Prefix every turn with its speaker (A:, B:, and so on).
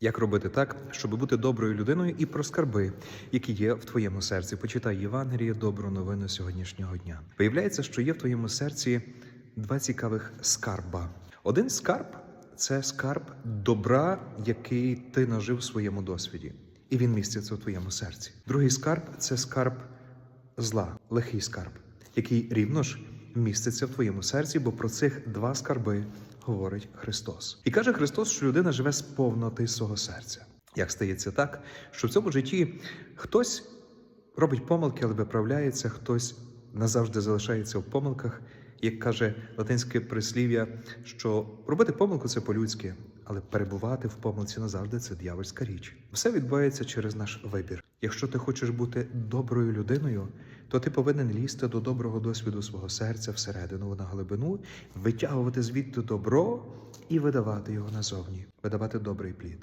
A: Як робити так, щоб бути доброю людиною і про скарби, які є в твоєму серці? Почитай Євангеліє, добру новину сьогоднішнього дня. Виявляється, що є в твоєму серці два цікавих скарба. Один скарб це скарб добра, який ти нажив в своєму досвіді, і він міститься у твоєму серці. Другий скарб це скарб зла, лихий скарб, який рівно ж міститься в твоєму серці, бо про цих два скарби говорить Христос. І каже Христос, що людина живе з повноти свого серця. Як стається так, що в цьому житті хтось робить помилки, але виправляється, хтось назавжди залишається в помилках. Як каже латинське прислів'я, що робити помилку це по-людськи, але перебувати в помилці назавжди це дьявольська річ. Все відбувається через наш вибір. Якщо ти хочеш бути доброю людиною, то ти повинен лізти до доброго досвіду свого серця всередину на глибину, витягувати звідти добро і видавати його назовні, видавати добрий плід.